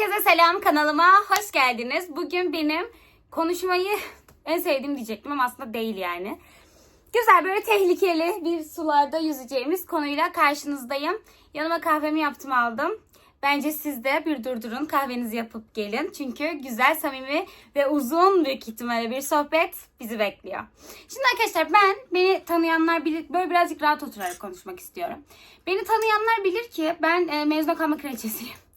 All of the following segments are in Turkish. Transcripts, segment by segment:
Herkese selam kanalıma hoş geldiniz. Bugün benim konuşmayı en sevdiğim diyecektim ama aslında değil yani. Güzel böyle tehlikeli bir sularda yüzeceğimiz konuyla karşınızdayım. Yanıma kahvemi yaptım aldım. Bence siz de bir durdurun kahvenizi yapıp gelin. Çünkü güzel, samimi ve uzun büyük ihtimalle bir sohbet bizi bekliyor. Şimdi arkadaşlar ben, beni tanıyanlar bilir, böyle birazcık rahat oturarak konuşmak istiyorum. Beni tanıyanlar bilir ki ben e, mezuna kalma kraliçesiyim.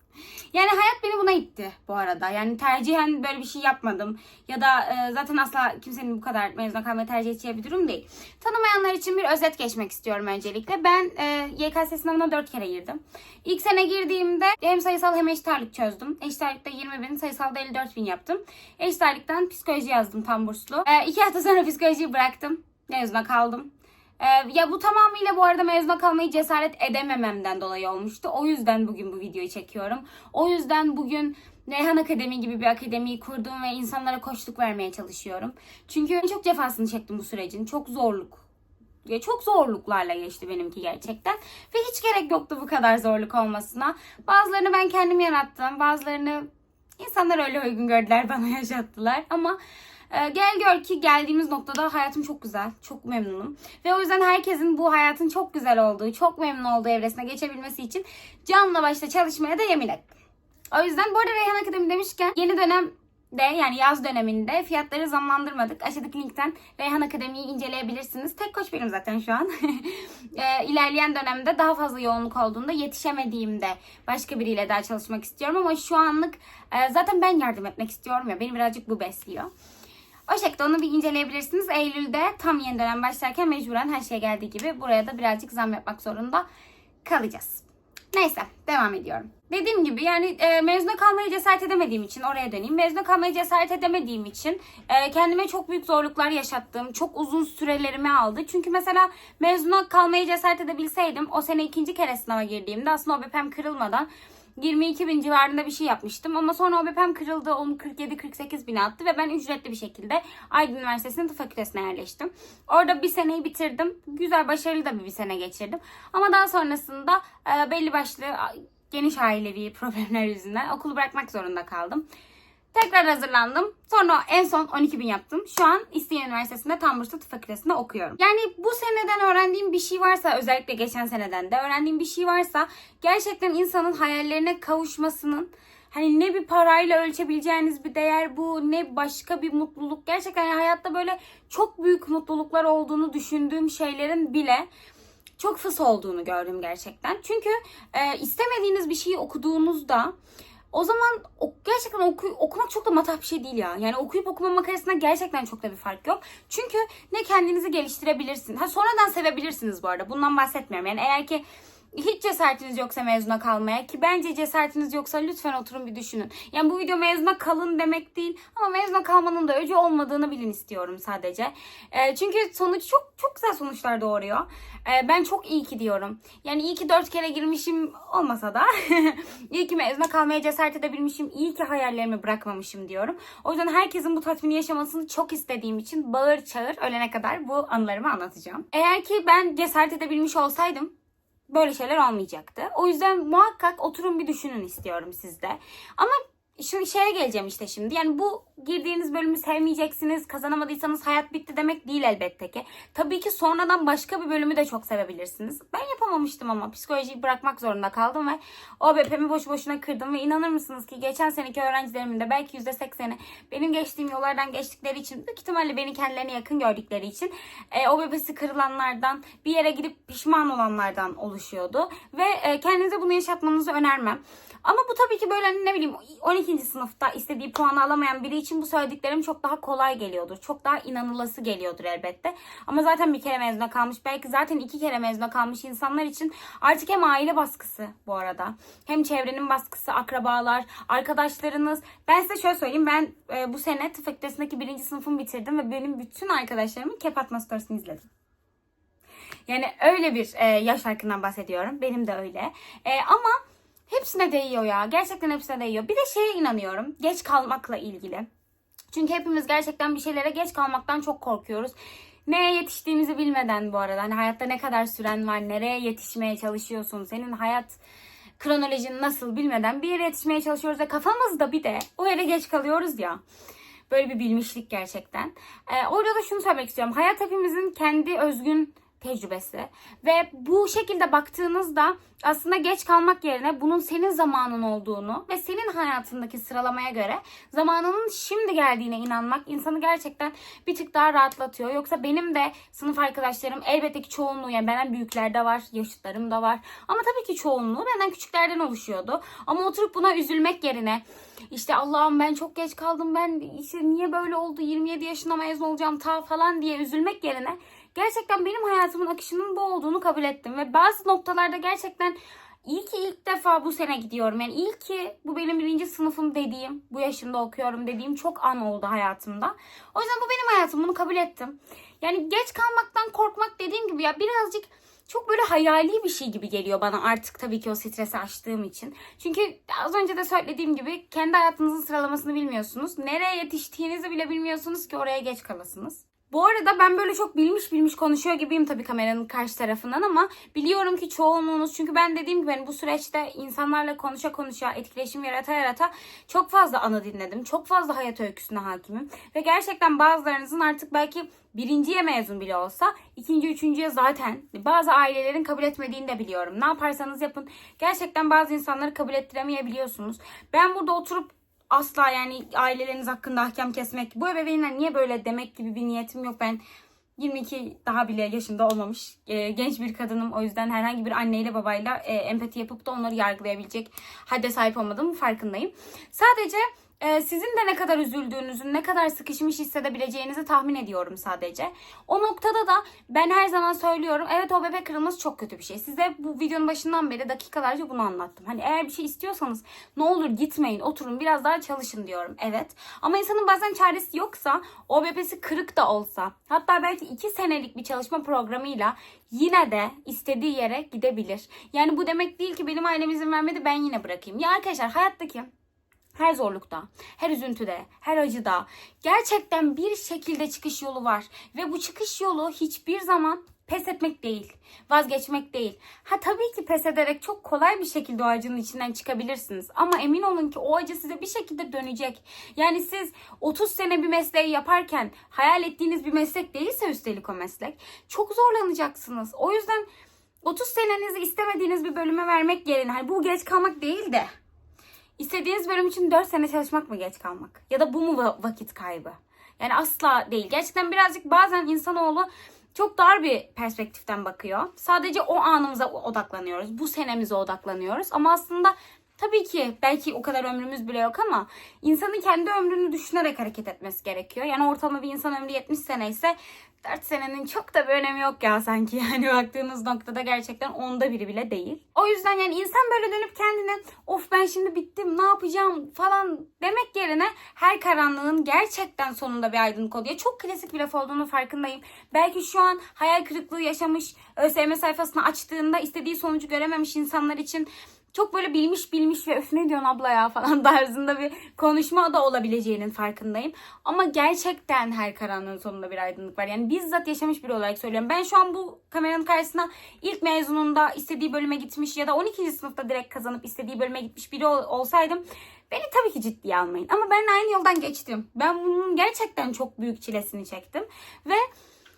Yani hayat beni buna itti bu arada. Yani tercihen böyle bir şey yapmadım. Ya da e, zaten asla kimsenin bu kadar mezuna kalmayı tercih edeceği bir durum değil. Tanımayanlar için bir özet geçmek istiyorum öncelikle. Ben e, YKS sınavına 4 kere girdim. İlk sene girdiğimde hem sayısal hem eşit ağırlık çözdüm. Eşit ağırlıkta 20 bin, sayısalda 54 bin yaptım. Eşit ağırlıktan psikoloji yazdım tam burslu. E, iki hafta sonra psikolojiyi bıraktım. Mezuna kaldım. Ee, ya bu tamamıyla bu arada mezuna kalmayı cesaret edemememden dolayı olmuştu. O yüzden bugün bu videoyu çekiyorum. O yüzden bugün Reyhan Akademi gibi bir akademiyi kurdum ve insanlara koçluk vermeye çalışıyorum. Çünkü çok cefasını çektim bu sürecin. Çok zorluk. Ya çok zorluklarla geçti benimki gerçekten. Ve hiç gerek yoktu bu kadar zorluk olmasına. Bazılarını ben kendim yarattım. Bazılarını insanlar öyle uygun gördüler bana yaşattılar. Ama ee, gel gör ki geldiğimiz noktada hayatım çok güzel. Çok memnunum. Ve o yüzden herkesin bu hayatın çok güzel olduğu, çok memnun olduğu evresine geçebilmesi için canla başla çalışmaya da yemin ettim. O yüzden bu arada Reyhan Akademi demişken yeni dönem de yani yaz döneminde fiyatları zamlandırmadık. Aşağıdaki linkten Reyhan Akademi'yi inceleyebilirsiniz. Tek koç benim zaten şu an. e, ilerleyen dönemde daha fazla yoğunluk olduğunda yetişemediğimde başka biriyle daha çalışmak istiyorum. Ama şu anlık e, zaten ben yardım etmek istiyorum ya. Beni birazcık bu besliyor. O şekilde onu bir inceleyebilirsiniz. Eylül'de tam yeni dönem başlarken mecburen her şey geldiği gibi buraya da birazcık zam yapmak zorunda kalacağız. Neyse devam ediyorum. Dediğim gibi yani e, mezuna kalmaya cesaret edemediğim için oraya döneyim. Mezuna kalmaya cesaret edemediğim için e, kendime çok büyük zorluklar yaşattım. Çok uzun sürelerimi aldı. Çünkü mesela mezuna kalmaya cesaret edebilseydim o sene ikinci kere sınava girdiğimde aslında o BPM kırılmadan 22 bin civarında bir şey yapmıştım. Ama sonra o BPM kırıldı. Onu 47-48 bin attı ve ben ücretli bir şekilde Aydın Üniversitesi'nin tıp fakültesine yerleştim. Orada bir seneyi bitirdim. Güzel, başarılı da bir, bir sene geçirdim. Ama daha sonrasında e, belli başlı geniş ailevi problemler yüzünden okulu bırakmak zorunda kaldım. Tekrar hazırlandım. Sonra en son 12 bin yaptım. Şu an İstinye Üniversitesi'nde tam burslu tıp fakültesinde okuyorum. Yani bu seneden öğrendiğim bir şey varsa özellikle geçen seneden de öğrendiğim bir şey varsa gerçekten insanın hayallerine kavuşmasının hani ne bir parayla ölçebileceğiniz bir değer bu ne başka bir mutluluk. Gerçekten yani hayatta böyle çok büyük mutluluklar olduğunu düşündüğüm şeylerin bile çok fıs olduğunu gördüm gerçekten. Çünkü e, istemediğiniz bir şeyi okuduğunuzda o zaman gerçekten oku, okumak çok da matah bir şey değil ya. Yani okuyup okumamak arasında gerçekten çok da bir fark yok. Çünkü ne kendinizi geliştirebilirsiniz. Ha sonradan sevebilirsiniz bu arada. Bundan bahsetmiyorum. Yani eğer ki hiç cesaretiniz yoksa mezuna kalmaya ki bence cesaretiniz yoksa lütfen oturun bir düşünün. Yani bu video mezuna kalın demek değil ama mezuna kalmanın da öcü olmadığını bilin istiyorum sadece. E, çünkü sonuç çok çok güzel sonuçlar doğuruyor. E, ben çok iyi ki diyorum. Yani iyi ki dört kere girmişim olmasa da iyi ki mezuna kalmaya cesaret edebilmişim. İyi ki hayallerimi bırakmamışım diyorum. O yüzden herkesin bu tatmini yaşamasını çok istediğim için bağır çağır ölene kadar bu anılarımı anlatacağım. Eğer ki ben cesaret edebilmiş olsaydım böyle şeyler olmayacaktı. O yüzden muhakkak oturun bir düşünün istiyorum sizde. Ama şu şeye geleceğim işte şimdi. Yani bu girdiğiniz bölümü sevmeyeceksiniz, kazanamadıysanız hayat bitti demek değil elbette ki. Tabii ki sonradan başka bir bölümü de çok sevebilirsiniz. Ben yapamamıştım ama psikolojiyi bırakmak zorunda kaldım ve o BP'mi boşu boşuna kırdım ve inanır mısınız ki geçen seneki öğrencilerimin de belki %80'i benim geçtiğim yollardan geçtikleri için büyük ihtimalle beni kendilerine yakın gördükleri için e, o BP'si kırılanlardan bir yere gidip pişman olanlardan oluşuyordu ve e, kendinize bunu yaşatmanızı önermem. Ama bu tabii ki böyle hani ne bileyim 12. sınıfta istediği puanı alamayan biri için bu söylediklerim çok daha kolay geliyordur. Çok daha inanılası geliyordur elbette. Ama zaten bir kere mezuna kalmış belki zaten iki kere mezuna kalmış insanlar için artık hem aile baskısı bu arada. Hem çevrenin baskısı, akrabalar, arkadaşlarınız. Ben size şöyle söyleyeyim ben e, bu sene tıp fakültesindeki birinci sınıfımı bitirdim ve benim bütün arkadaşlarımın kep atma storiesini izledim. Yani öyle bir e, yaş farkından bahsediyorum. Benim de öyle. E, ama Hepsine değiyor ya. Gerçekten hepsine değiyor. Bir de şeye inanıyorum. Geç kalmakla ilgili. Çünkü hepimiz gerçekten bir şeylere geç kalmaktan çok korkuyoruz. Neye yetiştiğimizi bilmeden bu arada. Hani hayatta ne kadar süren var, nereye yetişmeye çalışıyorsun, senin hayat kronolojinin nasıl bilmeden bir yere yetişmeye çalışıyoruz ve kafamızda bir de o yere geç kalıyoruz ya. Böyle bir bilmişlik gerçekten. Ee, orada da şunu söylemek istiyorum. Hayat hepimizin kendi özgün tecrübesi. Ve bu şekilde baktığınızda aslında geç kalmak yerine bunun senin zamanın olduğunu ve senin hayatındaki sıralamaya göre zamanının şimdi geldiğine inanmak insanı gerçekten bir tık daha rahatlatıyor. Yoksa benim de sınıf arkadaşlarım elbette ki çoğunluğu yani benden büyükler de var, yaşıtlarım da var. Ama tabii ki çoğunluğu benden küçüklerden oluşuyordu. Ama oturup buna üzülmek yerine işte Allah'ım ben çok geç kaldım ben işte niye böyle oldu 27 yaşında mezun olacağım ta falan diye üzülmek yerine gerçekten benim hayatımın akışının bu olduğunu kabul ettim. Ve bazı noktalarda gerçekten iyi ki ilk defa bu sene gidiyorum. Yani iyi ki bu benim birinci sınıfım dediğim, bu yaşımda okuyorum dediğim çok an oldu hayatımda. O yüzden bu benim hayatım. Bunu kabul ettim. Yani geç kalmaktan korkmak dediğim gibi ya birazcık çok böyle hayali bir şey gibi geliyor bana artık tabii ki o stresi aştığım için. Çünkü az önce de söylediğim gibi kendi hayatınızın sıralamasını bilmiyorsunuz. Nereye yetiştiğinizi bile bilmiyorsunuz ki oraya geç kalasınız. Bu arada ben böyle çok bilmiş bilmiş konuşuyor gibiyim tabii kameranın karşı tarafından ama biliyorum ki çoğunluğunuz çünkü ben dediğim gibi hani bu süreçte insanlarla konuşa konuşa etkileşim yarata yarata çok fazla anı dinledim. Çok fazla hayat öyküsüne hakimim. Ve gerçekten bazılarınızın artık belki birinciye mezun bile olsa ikinci, üçüncüye zaten bazı ailelerin kabul etmediğini de biliyorum. Ne yaparsanız yapın gerçekten bazı insanları kabul ettiremeyebiliyorsunuz. Ben burada oturup asla yani aileleriniz hakkında hakem kesmek, bu ebeveynler niye böyle demek gibi bir niyetim yok. Ben 22 daha bile yaşında olmamış e, genç bir kadınım. O yüzden herhangi bir anneyle babayla e, empati yapıp da onları yargılayabilecek hadde sahip olmadığımı farkındayım. Sadece e, sizin de ne kadar üzüldüğünüzü, ne kadar sıkışmış hissedebileceğinizi tahmin ediyorum sadece. O noktada da ben her zaman söylüyorum. Evet o bebek kırılması çok kötü bir şey. Size bu videonun başından beri dakikalarca bunu anlattım. Hani eğer bir şey istiyorsanız ne olur gitmeyin, oturun biraz daha çalışın diyorum. Evet. Ama insanın bazen çaresi yoksa o bebesi kırık da olsa hatta belki iki senelik bir çalışma programıyla yine de istediği yere gidebilir. Yani bu demek değil ki benim ailem izin vermedi ben yine bırakayım. Ya arkadaşlar hayattaki her zorlukta, her üzüntüde, her acıda gerçekten bir şekilde çıkış yolu var. Ve bu çıkış yolu hiçbir zaman pes etmek değil, vazgeçmek değil. Ha tabii ki pes ederek çok kolay bir şekilde o acının içinden çıkabilirsiniz. Ama emin olun ki o acı size bir şekilde dönecek. Yani siz 30 sene bir mesleği yaparken hayal ettiğiniz bir meslek değilse üstelik o meslek çok zorlanacaksınız. O yüzden 30 senenizi istemediğiniz bir bölüme vermek yerine hani bu geç kalmak değil de İstediğiniz bölüm için 4 sene çalışmak mı geç kalmak? Ya da bu mu va- vakit kaybı? Yani asla değil. Gerçekten birazcık bazen insanoğlu çok dar bir perspektiften bakıyor. Sadece o anımıza odaklanıyoruz. Bu senemize odaklanıyoruz. Ama aslında tabii ki belki o kadar ömrümüz bile yok ama insanın kendi ömrünü düşünerek hareket etmesi gerekiyor. Yani ortalama bir insan ömrü 70 sene ise 4 senenin çok da bir önemi yok ya sanki. Yani baktığınız noktada gerçekten onda biri bile değil. O yüzden yani insan böyle dönüp kendine of ben şimdi bittim ne yapacağım falan demek yerine her karanlığın gerçekten sonunda bir aydınlık oluyor. Çok klasik bir laf olduğunu farkındayım. Belki şu an hayal kırıklığı yaşamış ÖSYM sayfasını açtığında istediği sonucu görememiş insanlar için çok böyle bilmiş bilmiş ve öf ne diyorsun abla ya falan tarzında bir konuşma da olabileceğinin farkındayım. Ama gerçekten her karanlığın sonunda bir aydınlık var. Yani bizzat yaşamış biri olarak söylüyorum. Ben şu an bu kameranın karşısına ilk mezununda istediği bölüme gitmiş ya da 12. sınıfta direkt kazanıp istediği bölüme gitmiş biri ol- olsaydım beni tabii ki ciddiye almayın. Ama ben aynı yoldan geçtim. Ben bunun gerçekten çok büyük çilesini çektim. Ve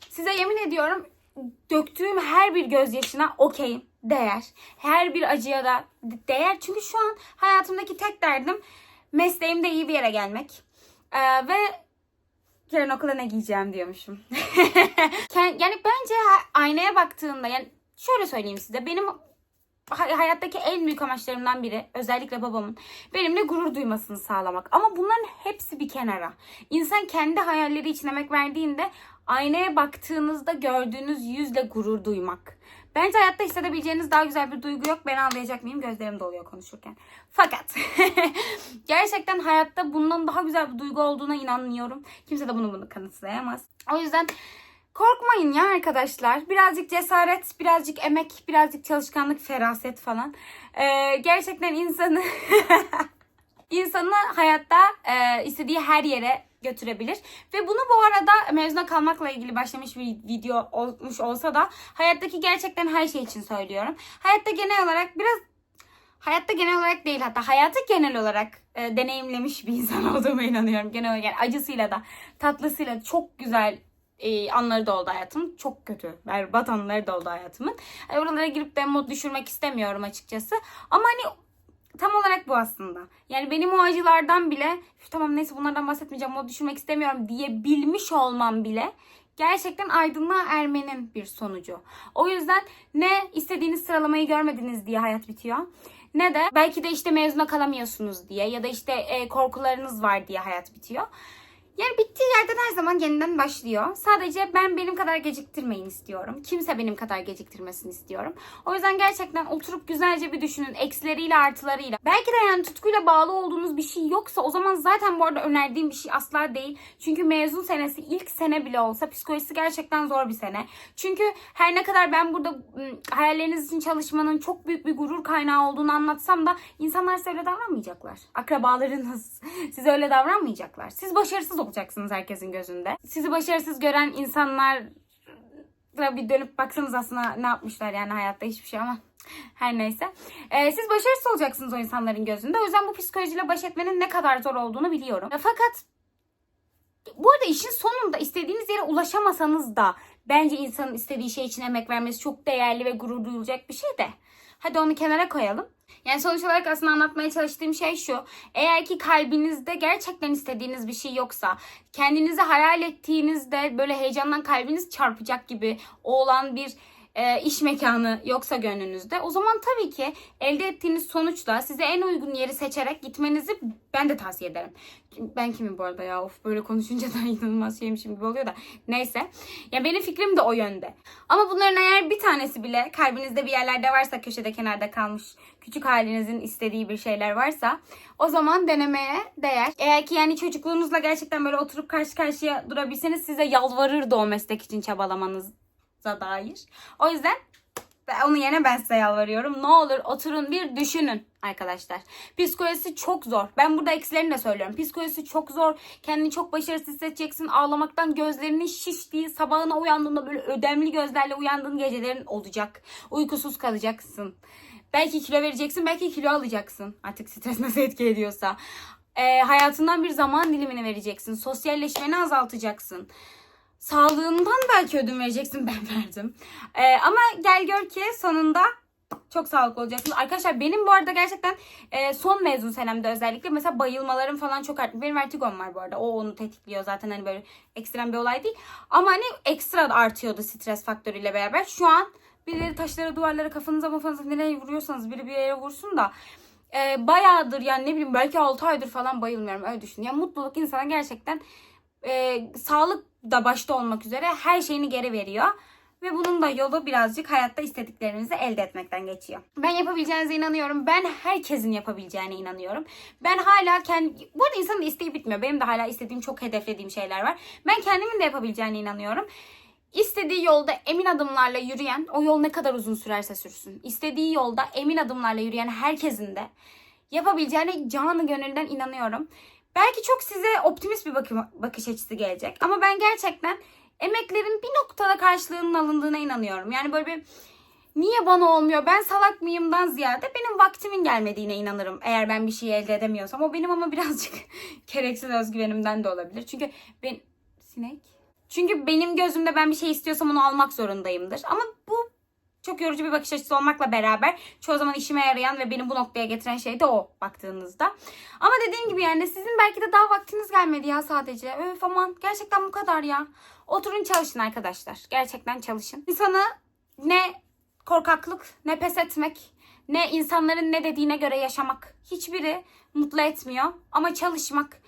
size yemin ediyorum döktüğüm her bir gözyaşına okeyim, değer. Her bir acıya da değer. Çünkü şu an hayatımdaki tek derdim mesleğimde iyi bir yere gelmek. Ee, ve yarın okula ne giyeceğim diyormuşum. Yani bence aynaya baktığında yani şöyle söyleyeyim size benim hay- hayattaki en büyük amaçlarımdan biri özellikle babamın benimle gurur duymasını sağlamak. Ama bunların hepsi bir kenara. İnsan kendi hayalleri için emek verdiğinde aynaya baktığınızda gördüğünüz yüzle gurur duymak. Bence hayatta hissedebileceğiniz daha güzel bir duygu yok. Ben anlayacak mıyım? Gözlerim doluyor konuşurken. Fakat gerçekten hayatta bundan daha güzel bir duygu olduğuna inanıyorum. Kimse de bunu bunu kanıtlayamaz. O yüzden Korkmayın ya arkadaşlar. Birazcık cesaret, birazcık emek, birazcık çalışkanlık, feraset falan. Ee, gerçekten insanı insanı hayatta e, istediği her yere götürebilir. Ve bunu bu arada mezuna kalmakla ilgili başlamış bir video olmuş olsa da hayattaki gerçekten her şey için söylüyorum. Hayatta genel olarak biraz hayatta genel olarak değil hatta hayatı genel olarak e, deneyimlemiş bir insan olduğuma inanıyorum. Genel olarak yani acısıyla da tatlısıyla çok güzel e, anları da oldu hayatımın. Çok kötü, berbat anları da oldu hayatımın. E, oralara girip de mod düşürmek istemiyorum açıkçası. Ama hani tam olarak bu aslında. Yani benim o acılardan bile "Üf, tamam neyse bunlardan bahsetmeyeceğim mod düşürmek istemiyorum diye bilmiş olmam bile gerçekten aydınlığa ermenin bir sonucu. O yüzden ne istediğiniz sıralamayı görmediniz diye hayat bitiyor. Ne de belki de işte mezuna kalamıyorsunuz diye ya da işte e, korkularınız var diye hayat bitiyor. Yani bittiği yerden her zaman yeniden başlıyor. Sadece ben benim kadar geciktirmeyin istiyorum. Kimse benim kadar geciktirmesin istiyorum. O yüzden gerçekten oturup güzelce bir düşünün. Eksileriyle artılarıyla. Belki de yani tutkuyla bağlı olduğunuz bir şey yoksa o zaman zaten bu arada önerdiğim bir şey asla değil. Çünkü mezun senesi ilk sene bile olsa psikolojisi gerçekten zor bir sene. Çünkü her ne kadar ben burada hayalleriniz için çalışmanın çok büyük bir gurur kaynağı olduğunu anlatsam da insanlar size öyle davranmayacaklar. Akrabalarınız size öyle davranmayacaklar. Siz başarısız olacaksınız herkesin gözünde. Sizi başarısız gören insanlar bir dönüp baksanız aslında ne yapmışlar yani hayatta hiçbir şey ama her neyse. Ee, siz başarısız olacaksınız o insanların gözünde. O yüzden bu psikolojiyle baş etmenin ne kadar zor olduğunu biliyorum. Fakat bu arada işin sonunda istediğiniz yere ulaşamasanız da bence insanın istediği şey için emek vermesi çok değerli ve gurur duyulacak bir şey de. Hadi onu kenara koyalım. Yani sonuç olarak aslında anlatmaya çalıştığım şey şu. Eğer ki kalbinizde gerçekten istediğiniz bir şey yoksa, kendinizi hayal ettiğinizde böyle heyecandan kalbiniz çarpacak gibi olan bir e, iş mekanı yoksa gönlünüzde o zaman tabii ki elde ettiğiniz sonuçla size en uygun yeri seçerek gitmenizi ben de tavsiye ederim. Ben kimim bu arada ya of böyle konuşunca da inanılmaz şeymişim gibi oluyor da neyse. Ya benim fikrim de o yönde. Ama bunların eğer bir tanesi bile kalbinizde bir yerlerde varsa köşede kenarda kalmış küçük halinizin istediği bir şeyler varsa o zaman denemeye değer. Eğer ki yani çocukluğunuzla gerçekten böyle oturup karşı karşıya durabilseniz size yalvarırdı o meslek için çabalamanız dair. O yüzden onun yerine ben size yalvarıyorum. Ne olur oturun bir düşünün arkadaşlar. Psikolojisi çok zor. Ben burada eksilerini de söylüyorum. Psikolojisi çok zor. Kendini çok başarısız hissedeceksin. Ağlamaktan gözlerinin şiştiği, sabahına uyandığında böyle ödemli gözlerle uyandığın gecelerin olacak. Uykusuz kalacaksın. Belki kilo vereceksin, belki kilo alacaksın. Artık stres nasıl etki ediyorsa. Ee, hayatından bir zaman dilimini vereceksin. Sosyalleşmeni azaltacaksın. Sağlığından belki ödün vereceksin. Ben verdim. Ee, ama gel gör ki sonunda çok sağlıklı olacaksın. Arkadaşlar benim bu arada gerçekten e, son mezun senemde özellikle mesela bayılmalarım falan çok arttı. Benim vertigom var bu arada. O onu tetikliyor zaten hani böyle ekstrem bir olay değil. Ama hani ekstra artıyordu stres faktörüyle beraber. Şu an birileri taşlara, duvarlara, kafanıza, mafanıza nereye vuruyorsanız biri bir yere vursun da e, bayağıdır yani ne bileyim belki 6 aydır falan bayılmıyorum öyle düşün. Yani mutluluk insana gerçekten e, sağlık da başta olmak üzere her şeyini geri veriyor. Ve bunun da yolu birazcık hayatta istediklerinizi elde etmekten geçiyor. Ben yapabileceğinize inanıyorum. Ben herkesin yapabileceğine inanıyorum. Ben hala kendi... Bu arada insanın isteği bitmiyor. Benim de hala istediğim, çok hedeflediğim şeyler var. Ben kendimin de yapabileceğine inanıyorum. İstediği yolda emin adımlarla yürüyen, o yol ne kadar uzun sürerse sürsün. İstediği yolda emin adımlarla yürüyen herkesin de yapabileceğine canı gönülden inanıyorum. Belki çok size optimist bir bakış açısı gelecek. Ama ben gerçekten emeklerin bir noktada karşılığının alındığına inanıyorum. Yani böyle bir niye bana olmuyor ben salak mıyımdan ziyade benim vaktimin gelmediğine inanırım. Eğer ben bir şey elde edemiyorsam. O benim ama birazcık gereksiz özgüvenimden de olabilir. Çünkü ben... Sinek? Çünkü benim gözümde ben bir şey istiyorsam onu almak zorundayımdır. Ama bu çok yorucu bir bakış açısı olmakla beraber çoğu zaman işime yarayan ve beni bu noktaya getiren şey de o baktığınızda. Ama dediğim gibi yani sizin belki de daha vaktiniz gelmedi ya sadece. Öf aman gerçekten bu kadar ya. Oturun çalışın arkadaşlar. Gerçekten çalışın. İnsanı ne korkaklık, ne pes etmek, ne insanların ne dediğine göre yaşamak hiçbiri mutlu etmiyor. Ama çalışmak,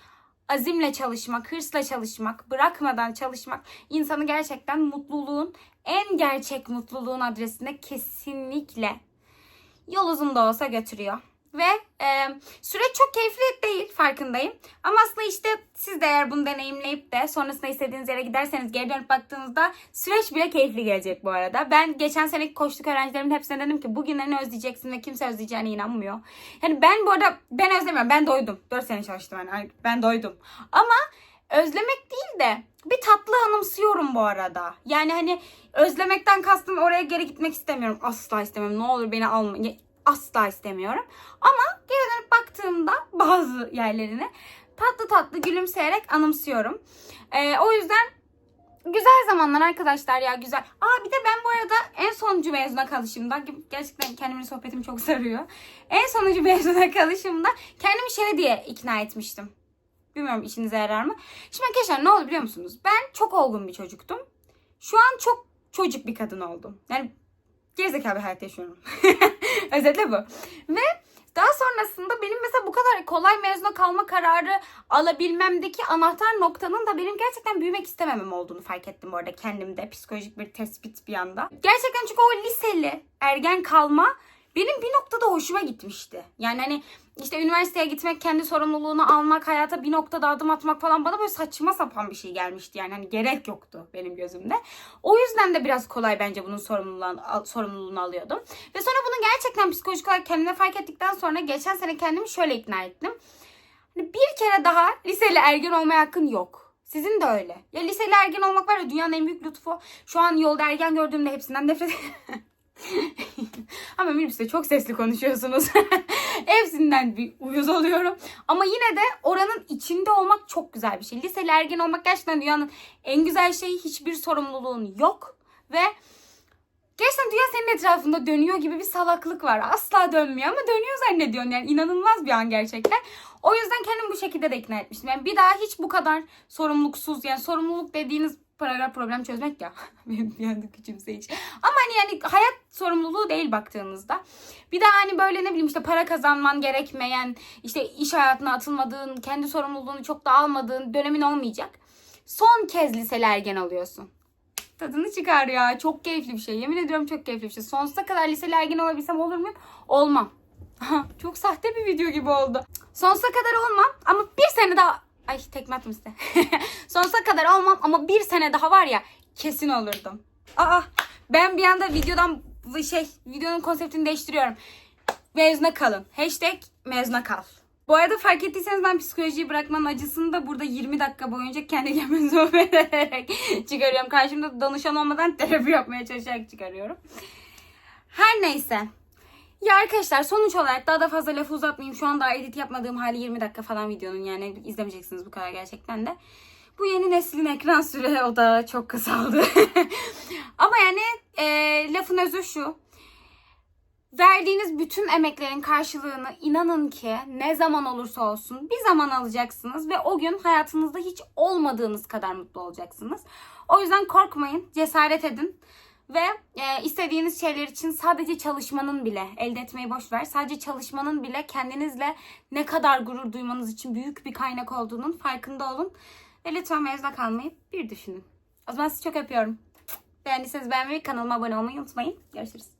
azimle çalışmak, hırsla çalışmak, bırakmadan çalışmak insanı gerçekten mutluluğun, en gerçek mutluluğun adresine kesinlikle yol uzun da olsa götürüyor. Ve e, süreç çok keyifli değil farkındayım. Ama aslında işte siz de eğer bunu deneyimleyip de sonrasında istediğiniz yere giderseniz geri dönüp baktığınızda süreç bile keyifli gelecek bu arada. Ben geçen seneki koçluk öğrencilerimin hepsine dedim ki bugünlerini özleyeceksin ve kimse özleyeceğine inanmıyor. Yani ben bu arada ben özlemiyorum. Ben doydum. 4 sene çalıştım yani. Ben doydum. Ama özlemek değil de bir tatlı anımsıyorum bu arada. Yani hani özlemekten kastım oraya geri gitmek istemiyorum. Asla istemiyorum. Ne olur beni alma. asla istemiyorum. Ama geri dönüp baktığımda bazı yerlerine tatlı tatlı gülümseyerek anımsıyorum. Ee, o yüzden güzel zamanlar arkadaşlar ya güzel. Aa bir de ben bu arada en sonuncu mezuna kalışımda gerçekten kendimin sohbetim çok sarıyor. En sonuncu mezuna kalışımda kendimi şey diye ikna etmiştim. Bilmiyorum işinize yarar mı? Şimdi arkadaşlar ne oldu biliyor musunuz? Ben çok olgun bir çocuktum. Şu an çok çocuk bir kadın oldum. Yani gerizekalı bir hayat yaşıyorum. Özetle bu. Ve daha sonrasında benim mesela bu kadar kolay mezuna kalma kararı alabilmemdeki anahtar noktanın da benim gerçekten büyümek istememem olduğunu fark ettim bu arada kendimde. Psikolojik bir tespit bir anda. Gerçekten çünkü o liseli ergen kalma benim bir noktada hoşuma gitmişti. Yani hani işte üniversiteye gitmek, kendi sorumluluğunu almak, hayata bir noktada adım atmak falan bana böyle saçma sapan bir şey gelmişti. Yani hani gerek yoktu benim gözümde. O yüzden de biraz kolay bence bunun sorumluluğunu, sorumluluğunu alıyordum. Ve sonra bunu gerçekten psikolojik olarak kendime fark ettikten sonra geçen sene kendimi şöyle ikna ettim. Hani bir kere daha liseli ergen olmaya hakkın yok. Sizin de öyle. Ya liseli ergen olmak var ya dünyanın en büyük lütfu. Şu an yolda ergen gördüğümde hepsinden nefret Ama minibüste çok sesli konuşuyorsunuz. Hepsinden bir uyuz oluyorum. Ama yine de oranın içinde olmak çok güzel bir şey. Liseli ergen olmak gerçekten dünyanın en güzel şeyi. Hiçbir sorumluluğun yok. Ve gerçekten dünya senin etrafında dönüyor gibi bir salaklık var. Asla dönmüyor ama dönüyor zannediyorsun. Yani inanılmaz bir an gerçekten. O yüzden kendimi bu şekilde de ikna etmiştim. Yani bir daha hiç bu kadar sorumluluksuz yani sorumluluk dediğiniz paragraf problem çözmek ya. Benim anda küçümse hiç. Ama hani yani hayat sorumluluğu değil baktığınızda. Bir daha hani böyle ne bileyim işte para kazanman gerekmeyen, işte iş hayatına atılmadığın, kendi sorumluluğunu çok da almadığın dönemin olmayacak. Son kez liseli ergen oluyorsun. Tadını çıkar ya. Çok keyifli bir şey. Yemin ediyorum çok keyifli bir şey. Sonsuza kadar liseli ergen olabilsem olur muyum? Olmam. çok sahte bir video gibi oldu. Sonsuza kadar olmam ama bir sene daha... Ay tekme attım size. Sonsuza kadar olmam ama bir sene daha var ya kesin olurdum. Aa ben bir anda videodan şey videonun konseptini değiştiriyorum. Mezuna kalın. Hashtag mezuna kal. Bu arada fark ettiyseniz ben psikolojiyi bırakmanın acısını da burada 20 dakika boyunca kendi kendime sohbet çıkarıyorum. Karşımda danışan olmadan terapi yapmaya çalışarak çıkarıyorum. Her neyse. Ya arkadaşlar sonuç olarak daha da fazla lafı uzatmayayım. Şu anda edit yapmadığım hali 20 dakika falan videonun yani izlemeyeceksiniz bu kadar gerçekten de. Bu yeni neslin ekran süre o da çok kısaldı. Ama yani e, lafın özü şu. Verdiğiniz bütün emeklerin karşılığını inanın ki ne zaman olursa olsun bir zaman alacaksınız ve o gün hayatınızda hiç olmadığınız kadar mutlu olacaksınız. O yüzden korkmayın, cesaret edin ve e, istediğiniz şeyler için sadece çalışmanın bile elde etmeyi boş ver. Sadece çalışmanın bile kendinizle ne kadar gurur duymanız için büyük bir kaynak olduğunun farkında olun. Ve lütfen mezuna kalmayı bir düşünün. O zaman sizi çok öpüyorum. Beğendiyseniz beğenmeyi, kanalıma abone olmayı unutmayın. Görüşürüz.